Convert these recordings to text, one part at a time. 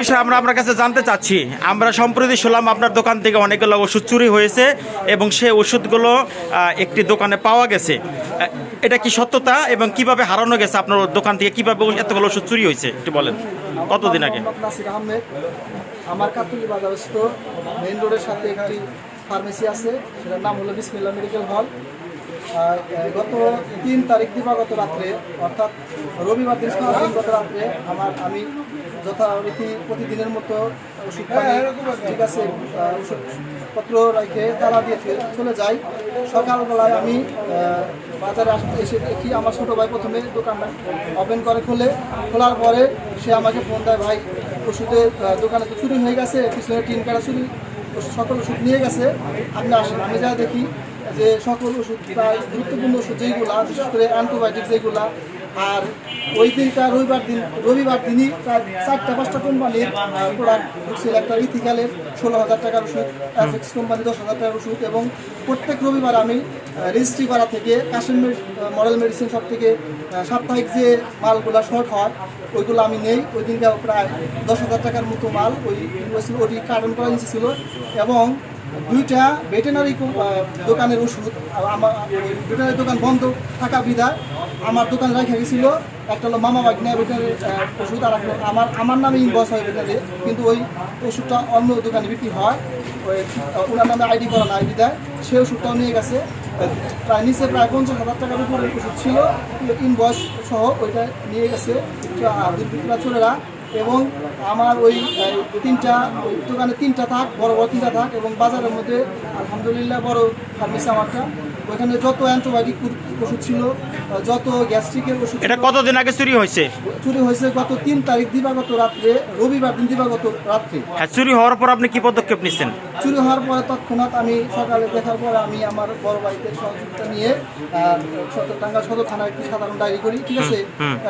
বিষয়ে আমরা আপনার কাছে জানতে চাচ্ছি। আমরা সম্প্রতি শুনলাম আপনার দোকান থেকে অনেকগুলো ওষুধ চুরি হয়েছে এবং সেই ওষুধগুলো একটি দোকানে পাওয়া গেছে। এটা কি সত্যতা এবং কীভাবে হারানো গেছে আপনার দোকান থেকে? কীভাবে এতগুলো ওষুধ চুরি হয়েছে? একটু বলেন। কতদিন আগে? আমার কাতুলি বাজারস্থ মেইন রোডের সাথে একটি ফার্মেসি আছে, সেটার নাম হলো বিসমিল্লা মেডিকেল হল। গত তিন তারিখ দিবাগত রাত্রে, অর্থাৎ রবিবার দিন গত রাত্রে, আমার আমি যথারীতি প্রতিদিনের মতো ওষুধ পানি ঠিক আছে ওষুধপত্র রেখে তালা দিয়ে চলে যাই। সকালবেলায় আমি বাজারে এসে দেখি আমার ছোটো ভাই প্রথমে দোকানটা ওপেন করে খোলে। খোলার পরে সে আমাকে ফোন দেয় ভাই ওষুধের দোকানে তো চুরি হয়ে গেছে পিছনে টিন কাটা চুরি ওষুধ- সকল ওষুধ নিয়ে গেছে আপনি আসেন। আমি যা দেখি যে সকল ওষুধ প্রায় গুরুত্বপূর্ণ ওষুধ যেইগুলা বিশেষ করে অ্যান্টিবায়োটিক যেগুলা আর ওই দিনটা রবিবার দিন, রবিবার দিনই প্রায় চারটা, পাঁচটা কোম্পানির প্রোডাক্ট ঢুকছিল। একটা ইথিক্যালের ষোলো হাজার টাকার ওষুধ এফএক্স কোম্পানি দশ হাজার টাকার ওষুধ এবং প্রত্যেক রবিবার আমি রেজিস্ট্রি পাড়া থেকে কাশিম মডেল মেডিসিন সব থেকে সাপ্তাহিক যে মালগুলো শর্ট হয়, ওইগুলো আমি নেই। ওই দিনকে প্রায় দশ হাজার টাকার মতো মাল ওই ওটি কার্টন করা ছিল এবং দুইটা ভেটেনারি দোকানের ওষুধ। আমার ভেটেনারি দোকান বন্ধ থাকা বিধায় আমার দোকান রেখে গেছিল একটা হলো মামা বাগনা ভেটেনারি ওষুধ আর আমার আমার নামে ইনভয়েস হয় ভেটেনারি কিন্তু ওই ওষুধটা অন্য দোকানে বিক্রি হয়। ওই ওনার নামে আইডি করা নাই বিধায়। সেই ওষুধটাও নিয়ে গেছে। প্রায় নিচে প্রায় পঞ্চাশ হাজার টাকার উপরে ওষুধ ছিল। ইনভয়েস সহ ওইটা নিয়ে গেছে। আহ, দুর্বৃত্তরা চলেরা এবং আমার ওই তিনটা দোকানে তিনটা থাক বড় বড় তিনটা থাক এবং বাজারের মধ্যে আলহামদুলিল্লাহ বড় ফার্মেসি আমারটা। ওইখানে যত অ্যান্টিবায়োটিক ওষুধ ছিল যত গ্যাস্ট্রিকের ওষুধ এটা কতদিন আগে চুরি হয়েছে? চুরি হয়েছে গত তিন তারিখ দিবাগত রাত্রে রবিবার দিন দিবাগত রাত্রে। হ্যাঁ চুরি হওয়ার পর আপনি কি পদক্ষেপ নিচ্ছেন? চুরি হওয়ার পরে তৎক্ষণাৎ আমি সকালে দেখার পর আমি আমার বড় বাড়িতে সহযোগিতা নিয়ে সদর টাঙ্গা সদর থানায় একটি সাধারণ ডায়েরি করি ঠিক আছে?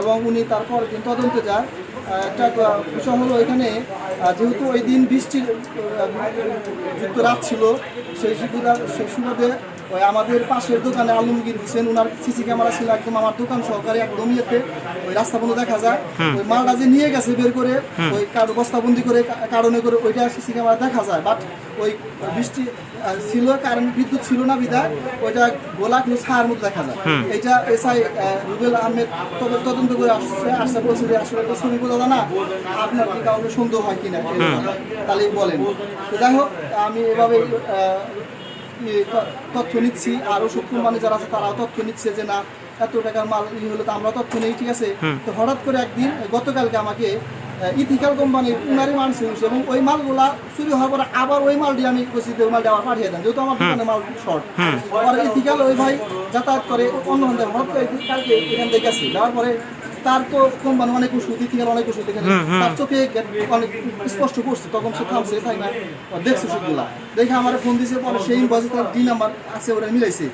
এবং উনি তারপর দিন তদন্তে যায় একটা বিষয় হলো এখানে যেহেতু ওই দিন বৃষ্টির যুক্ত রাত ছিল, সেই সুবিধা, সেই সুবাদে ওই আমাদের পাশের দোকানে আলমগীর হোসেন ওনার সিসি ক্যামেরা ছিল একদম আমার দোকান সহকারে একদম ইয়েতে ওই রাস্তা বন্ধ দেখা যায়। ওই মালটা যে নিয়ে গেছে বের করে ওই কারও বস্তাবন্দি করে কারণে করে ওইটা সিসি ক্যামেরা দেখা যায়। বাট ওই বৃষ্টি ছিল কারণ বিদ্যুৎ ছিল না বিধায় ওইটা গোলা কিন্তু ছায়ার মতো দেখা যায়। এইটা এসআই রুবেল আহমেদ তদন্ত করে আসছে আসছে বলছে যে আসলে তো ছবি বোঝা না আপনার কি কাউকে সন্দেহ হয় কিনা? তাহলে বলেন। তো যাই হোক আমি এভাবে তথ্য নিচ্ছি। আর ওষুধ কোম্পানি যারা আছে তারাও তথ্য নিচ্ছে যে না এত টাকার মাল ই হলে তো আমরা তথ্য নেই ঠিক আছে? তো হঠাৎ করে একদিন গতকালকে আমাকে ইথিক্যাল কোম্পানির উনারই মাল ছিল এবং ওই মালগুলা চুরি হওয়ার পরে আবার ওই মালটি আমি বলছি যে ওই মালটি আবার পাঠিয়ে দেন যেহেতু আমার দোকানে মাল শর্ট আবার ইথিক্যাল ওই ভাই যাতায়াত করে অন্য অন্য হঠাৎ করে কালকে এখান থেকে গেছি যাওয়ার পরে তার তো কোম্পানি অনেক ওষুধ ইথিক্যাল অনেক ওষুধ তার চোখে অনেক স্পষ্ট করছে তখন সে থামছে তাই না? দেখছে ওষুধগুলা। দেখে আমার ফোন দিয়েছে পরে সেই ইনভয়েসে তার ডি নাম্বার আছে ওরা মিলাইছে।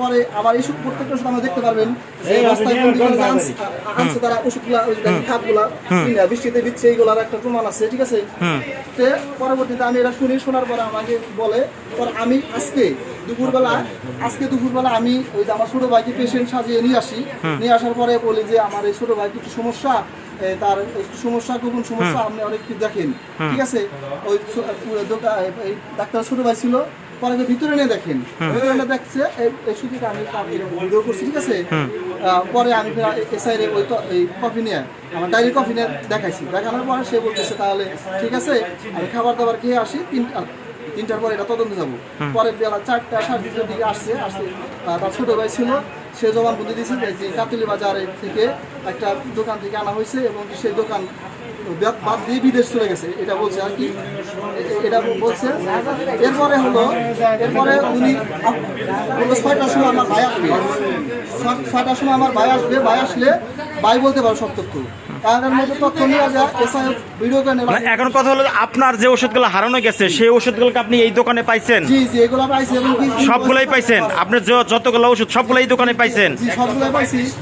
পরে আবার এই প্রত্যেকটা ওষুধ আমরা দেখতে পারবেন। যে বস্তায় বন্দি করে যে আনছে আনছে তারা ওষুধগুলা ওই খাপগুলা বৃষ্টিতে দিচ্ছে এইগুলার একটা প্রমাণ আছে ঠিক আছে? পরবর্তীতে আমি এটা শুনি শোনার পরে আমাকে বলে পরে আমি আজকে দুপুরবেলা আজকে দুপুরবেলা আমি ওই যে আমার ছোট ভাইকে পেশেন্ট সাজিয়ে নিয়ে আসি। নিয়ে আসার পরে বলি যে আমার এই ছোট ভাইকে একটু সমস্যা তার সমস্যা কোন সমস্যা আপনি অনেক দেখেন। ঠিক আছে? ওই ডাক্তার ছোট ভাই ছিল পরে ভিতরে নিয়ে দেখেন। ভিতরে দেখছে এই- আমি ভিডিও করছি ঠিক আছে? পরে আমি এসআইরে ওই এই কফি নিয়ে আমার ডায়েরি কফি নিয়ে দেখাইছি। দেখানোর পরে সে বলতেছে তাহলে ঠিক আছে আমি খাবার দাবার খেয়ে আসি তিনটার পরে এটা তদন্তে যাব। পরের বেলা চারটা সাড়ে তিনটার দিকে আসছে আসছে। আহ, তার ছোট ভাই ছিল সে জবান বুঝে দিয়েছে যে যে কাতুলি বাজারে থেকে একটা দোকান থেকে আনা হয়েছে এবং সেই দোকান বাদ- বাদ দিয়ে বিদেশ চলে গেছে এটা বলছে আর কি। এটা বলছে এরপরে হলো এরপরে উনি বলল ছয়টার সময় আমার ভাই আসবে। ছয়টার সময় আমার ভাই আসবে ভাই আসলে ভাই বলতে পারো সব তথ্য। মানে এখন কথা হলো আপনার যে ওষুধগুলো হারানো গেছে সেই ওষুধগুলোকে আপনি এই দোকানে পাইছেন? সবগুলোই পাইছেন? আপনি যতগুলো ওষুধ সবগুলো এই দোকানে পাইছেন?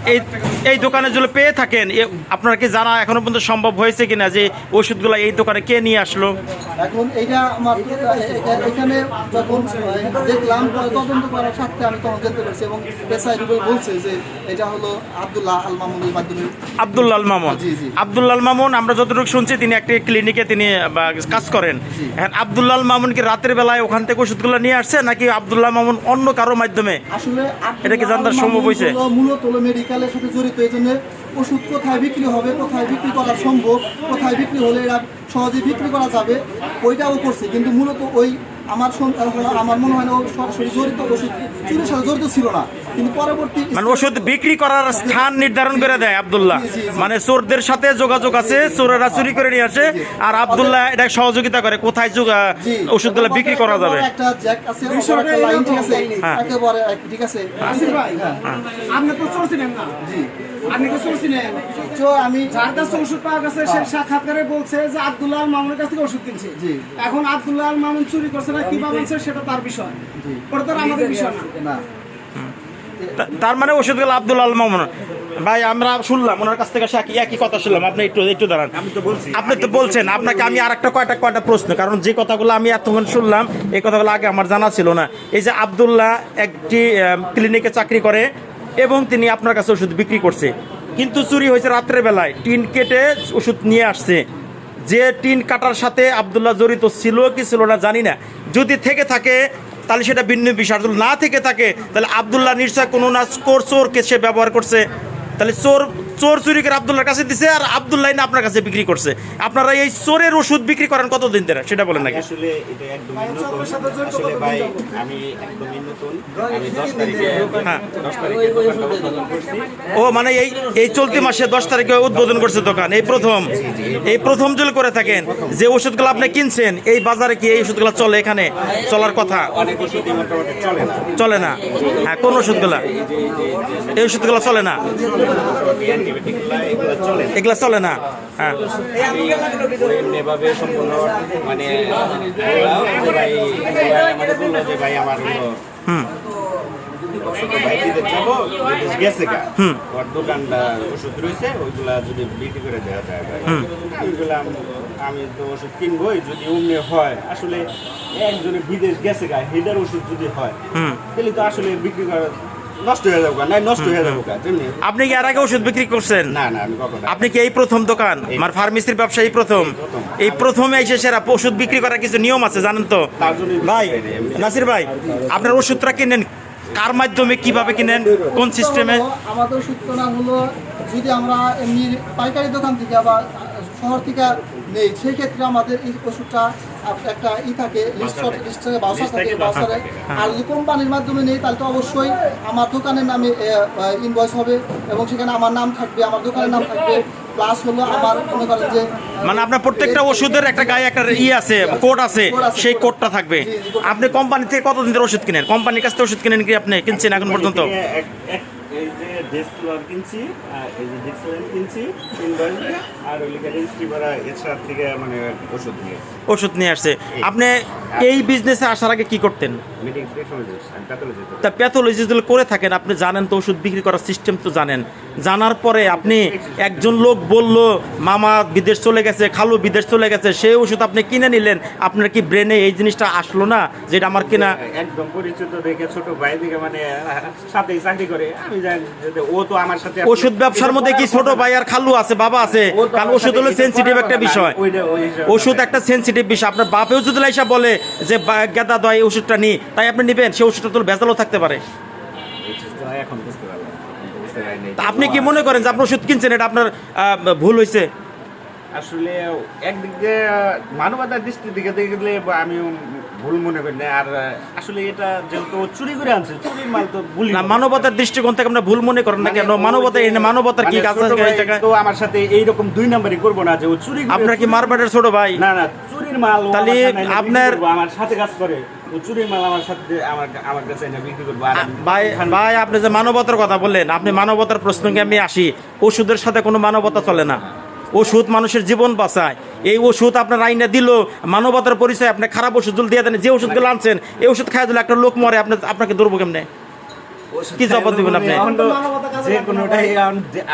এই এই দোকানে যদি পেয়ে থাকেন আপনার কি জানা এখনও পর্যন্ত সম্ভব হয়েছে কিনা যে ওষুধগুলো এই দোকানে কে নিয়ে আসলো? এখন এইটা আমার এখানে যখন দেখলাম তদন্ত করার সাথে আমি তখন জানতে পারছি এবং পেশায় বলছে যে এটা হলো আব্দুল্লাহ আল মামুনের মাধ্যমে। আব্দুল্লাল মামুন। আমরা যতটুকু শুনছি তিনি একটি ক্লিনিকে তিনি কাজ করেন। এখন আব্দুল্লাল মামুন কি রাতের বেলায় ওখান থেকে ওষুধগুলো নিয়ে আসছে নাকি আব্দুল্লাহ মামুন অন্য কারও মাধ্যমে? আসলে এটা কি জানতে সম্ভব হয়েছে? মূলত মেডিকেলের সাথে জড়িত এই জন্য ওষুধ কোথায় বিক্রি হবে, কোথায় বিক্রি করা সম্ভব, কোথায় বিক্রি হলে এরা সহজে বিক্রি করা যাবে, ওইটাও করছে। কিন্তু মূলত ওই আমার আমার মনে হয় না ও সরাসরি জড়িত ওষুধ চুরির সাথে জড়িত ছিল না। কিন্তু পরবর্তী মানে ওষুধ বিক্রি করার স্থান নির্ধারণ করে দেয় আব্দুল্লাহ। মানে চোরদের সাথে যোগাযোগ আছে চোরেরা চুরি করে নিয়ে আসে আর আব্দুল্লাহ এটা সহযোগিতা করে কোথায় ওষুধগুলো বিক্রি করা যাবে। একটা জ্যাক আছে অপর একটা লাইন ঠিক আছে। হ্যাঁ। ভাই হ্যাঁ। আপনি তো না? আপনি আমি যার কাছে ওষুধ পাওয়া গেছে সে সাক্ষাৎকারে বলছে যে আব্দুল্লাহ আল মামুনের কাছ থেকে ওষুধ কিনছে। এখন আব্দুল্লাহ আল মামুন চুরি করছে না কীভাবে সেটা তার বিষয়। ওটা তো আমাদের বিষয় না। না। তা- তার মানে ওষুধগুলো আব্দুল আল মামুন। ভাই আমরা শুনলাম ওনার কাছ থেকে একই একই কথা শুনলাম। আপনি একটু একটু দাঁড়ান। আমি তো বলছি। আপনি তো বলছেন আপনাকে আমি আর একটা কয়টা কয়টা প্রশ্ন কারণ যে কথাগুলো আমি এতক্ষণ শুনলাম এই কথাগুলো আগে আমার জানা ছিল না। এই যে আব্দুল্লাহ একটি ক্লিনিকে চাকরি করে এবং তিনি আপনার কাছে ওষুধ বিক্রি করছে। কিন্তু চুরি হয়েছে রাত্রের বেলায়। টিন কেটে ওষুধ নিয়ে আসছে। যে টিন কাটার সাথে আব্দুল্লাহ জড়িত ছিল কি ছিল না জানি না। যদি থেকে থাকে তাহলে সেটা ভিন্ন বিষয়। না থেকে থাকে, তাহলে আবদুল্লাহ নিশ্চয় কোনো না চোর চোরকে সে ব্যবহার করছে। তাহলে চোর চোর চুরি করে আব্দুল্লাহর কাছে দিছে আর আব্দুল্লাহ না আপনার কাছে বিক্রি করছে আপনারা এই চোরের ওষুধ বিক্রি করেন কতদিন ধরে সেটা বলেন নাকি আসলে এটা একদমই নতুন আসলে ভাই আমি একদমই নতুন আমি দশ তারিখে হ্যাঁ। তারিখে করছি ও মানে এই এই চলতি মাসে দশ তারিখে উদ্বোধন করছে দোকান এই প্রথম এই প্রথম যদি করে থাকেন যে ওষুধগুলো আপনি কিনছেন এই বাজারে কি এই ওষুধগুলো চলে এখানে চলার কথা চলে না চলে না হ্যাঁ কোন ওষুধগুলা এই ওষুধগুলো চলে না এগুলো চলে না। হ্যাঁ। সম্পূর্ণ মানে ওরা- ওরাই ওরাই আমাদের বলল যে ভাই আমার হুম। আমি- তো ওষুধ কিনবোই যদি অমনি হয়। আসলে একজনের বিদেশ গেছে গা হেডার ওষুধ যদি হয়। তাহলে তো আসলে বিক্রি করা নষ্ট হয়ে যাব গা নষ্ট হয়ে যাব আপনি কি এর আগে ওষুধ বিক্রি করছেন? না না আমি কখনো আপনি কি এই প্রথম দোকান? আমার ফার্মেসির ব্যবসা এই প্রথম। এই প্রথমে এসে সেরা ওষুধ বিক্রি করার কিছু নিয়ম আছে জানেন তো? ভাই। নাসির ভাই আপনার ওষুধটা কিনেন কার মাধ্যমে কীভাবে কিনেন কোন সিস্টেমে? আমাদের সূত্রনা হলো যদি আমরা এমনি পাইকারি দোকান থেকে বা শহর থেকে নেই সেই ক্ষেত্রে আমাদের এই ওষুধটা একটা ই থাকে লিস্ট বাউসার থাকে বাউসারে আর যদি কোম্পানির মাধ্যমে নেই তাহলে তো অবশ্যই আমার দোকানের নামে ইনভয়েস হবে এবং সেখানে আমার নাম থাকবে আমার দোকানের নাম থাকবে প্লাস হলো আমার মনে করেন যে মানে আপনার প্রত্যেকটা ওষুধের একটা গায়ে একটা ই আছে কোড আছে সেই কোডটা থাকবে। আপনি কোম্পানি থেকে কতদিন ধরে ওষুধ কিনেন? কোম্পানির কাছ থেকে ওষুধ কিনেন কি আপনি কিনছেন এখন পর্যন্ত? কিনছি আর এই যে কিনছি আর এর থেকে মানে ওষুধ নিয়েছি ওষুধ নিয়ে আসছে। আপনি এই বিজনেসে আসার আগে কি করতেন? তা প্যাথোলজি যদি করে থাকেন আপনি জানেন তো ওষুধ বিক্রি করার সিস্টেম তো জানেন। জানার পরে আপনি একজন লোক বলল মামা বিদেশ চলে গেছে খালু বিদেশ চলে গেছে সেই ওষুধ আপনি কিনে নিলেন। আপনার কি ব্রেনে এই জিনিসটা আসলো না যেটা আমার কিনা? একদম পরিচিত দেখে ছোট ভাই দেখে মানে সাথেই চাকরি করে। আমি জানি ও তো আমার সাথে ওষুধ ব্যবসার মধ্যে কি ছোট ভাই আর খালু আছে বাবা আছে। কারণ ওষুধ হলো সেন্সিটিভ একটা বিষয়। ওষুধ একটা সেন্সিটিভ বিষয়। আপনার বাপেও যদি লাইসা বলে যে গেদা দয় ওষুধটা নি তাই আপনি নেবেন সেই ওষুধটা তো ভেজালও থাকতে পারে। এখন বুঝতে পারলাম আপনি কি মনে করেন যে আপনি ওষুধ কিনছেন এটা আপনার ভুল হয়েছে আসলে একদিক দিয়ে মানবতার দৃষ্টি দিকে দেখলে আমি ভুল মনে করি না আর আসলে এটা যেহেতু চুরি করে আনছে চুরির মাল তো ভুল না মানবতার দৃষ্টিকোণ থেকে আপনি ভুল মনে করেন না কেন? মানবতা এই মানবতার কি কাজ আছে তো আমার সাথে এইরকম দুই নাম্বারই করব না যে ও চুরি করে- আপনার কি মারবাটের ছোট ভাই? না না চুরির মাল তাহলে আমার আপনার- আমার সাথে কাজ করে। আমার আমার আমার ভাই আপনি যে মানবতার কথা বললেন আপনি মানবতার প্রশ্নকে আমি আসি। ওষুধের সাথে কোনো মানবতা চলে না। ওষুধ মানুষের জীবন বাঁচায়। এই ওষুধ আপনার আইনে দিল মানবতার পরিচয় আপনি খারাপ ওষুধ দিয়ে দেন যে ওষুধগুলো আনছেন এই ওষুধ খাই দিলে একটা লোক মরে আপনি আপনাকে ধরবো কেমনে? কি জবাব দিবেন আপনি? যে কোনোটাই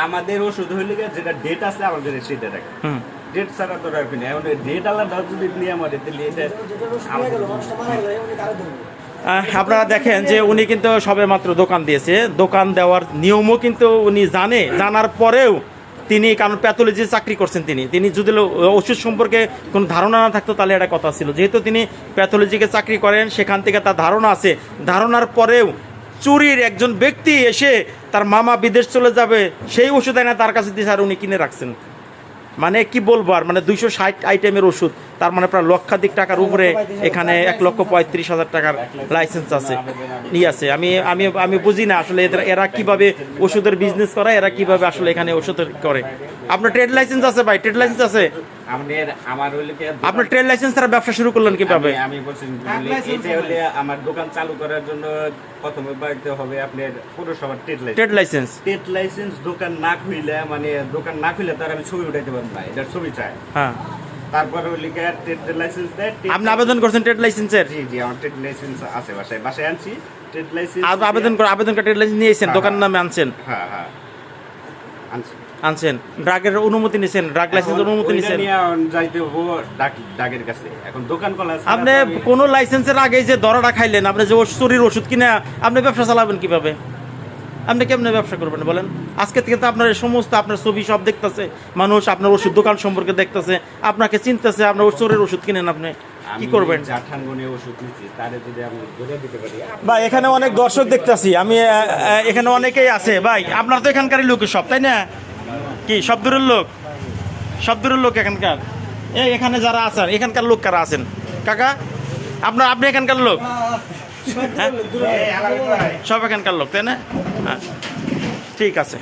আমাদের ওষুধ হইলে যেটা ডেট আছে আমাদের সেটা রাখে। ডেট ছাড়া তো রাখবি না। এখন ডেট আলাদা যদি নিয়ে আমাদের তাহলে এটা আপনারা দেখেন যে উনি কিন্তু সবে মাত্র দোকান দিয়েছে। দোকান দেওয়ার নিয়মও কিন্তু উনি জানে। জানার পরেও তিনি কারণ প্যাথোলজি চাকরি করছেন তিনি। তিনি যদি ওষুধ সম্পর্কে কোনো ধারণা না থাকতো তাহলে একটা কথা ছিল। যেহেতু তিনি প্যাথোলজিকে চাকরি করেন, সেখান থেকে তার ধারণা আছে। ধারণার পরেও চুরির একজন ব্যক্তি এসে তার মামা বিদেশ চলে যাবে, সেই ওষুধ এনে তার কাছে দিয়ে স্যার উনি কিনে রাখছেন। মানে কি বলব আর মানে দুইশো ষাট আইটেমের ওষুধ, তার মানে প্রায় লক্ষাধিক টাকার উপরে এখানে এক লক্ষ পঁয়ত্রিশ হাজার টাকার লাইসেন্স আছে নিয়ে আছে। আমি আমি আমি বুঝি না আসলে এদের, এরা কীভাবে ওষুধের বিজনেস করে এরা কীভাবে আসলে এখানে ওষুধের করে। আপনার ট্রেড লাইসেন্স আছে ভাই ট্রেড লাইসেন্স আছে? আমাদের আমার হইলে কি আপনার ট্রেড লাইসেন্স ছাড়া ব্যবসা শুরু করলেন কীভাবে? আমি- আমি বলছি এটা হলে আমার দোকান চালু করার জন্য প্রথমে বাড়িতে হবে আপনার পৌরসভার trade licence trade licence trade licence দোকান না খুইলে মানে দোকান না খুইলে তার আমি ছবি উঠাইতে পারব না এটার ছবি চাই। হ্যাঁ। তারপরে ওই লিখে ট্রেড লাইসেন্স দেয় আপনি আবেদন করছেন ট্রেড লাইসেন্সের জি জি আমার ট্রেড লাইসেন্স আছে বাসায়। বাসায় আনছি ট্রেড লাইসেন্স আর আবেদন করে আবেদন করে ট্রেড লাইসেন্স নিয়েছেন দোকান হ্যাঁ। নামে আনছেন। হ্যাঁ হ্যাঁ। আনছি। আনছেন ড্রাগের অনুমতি নিয়েছেন ড্রাগ লাইসেন্স অনুমতি যাইতে হব ডাক- কাছে। এখন দোকান ছাড়া আপনি কোন লাইসেন্সের আগে যে দরাটা খাইলেন আপনি যে চুরির ওষুধ কিনে আপনি ব্যবসা চালাবেন কীভাবে? আপনি কেমনে ব্যবসা করবেন বলেন? আজকে থেকে তো আপনার এই সমস্ত আপনার ছবি সব দেখতেছে মানুষ আপনার ওষুধ দোকান সম্পর্কে দেখতেছে আপনাকে চিনতেছে আপনার চোরের ওষুধ কিনেন আপনি কি করবেন? ওষুধ নিচ্ছি তারে যদি আমি ধরে দিতে পারি ভাই এখানে অনেক দর্শক দেখতেছি আমি এখানে অনেকেই আছে। ভাই আপনার তো এখানকারই লোকের সব তাই না? কি, সব দূরের লোক? সব দূরের লোক এখানকার? এই এখানে যারা আছেন, এখানকার লোক কারা আছেন? কাকা, আপনার, আপনি এখানকার লোক? হ্যাঁ। সব এখানকার লোক, তাই না? হ্যাঁ। ঠিক আছে।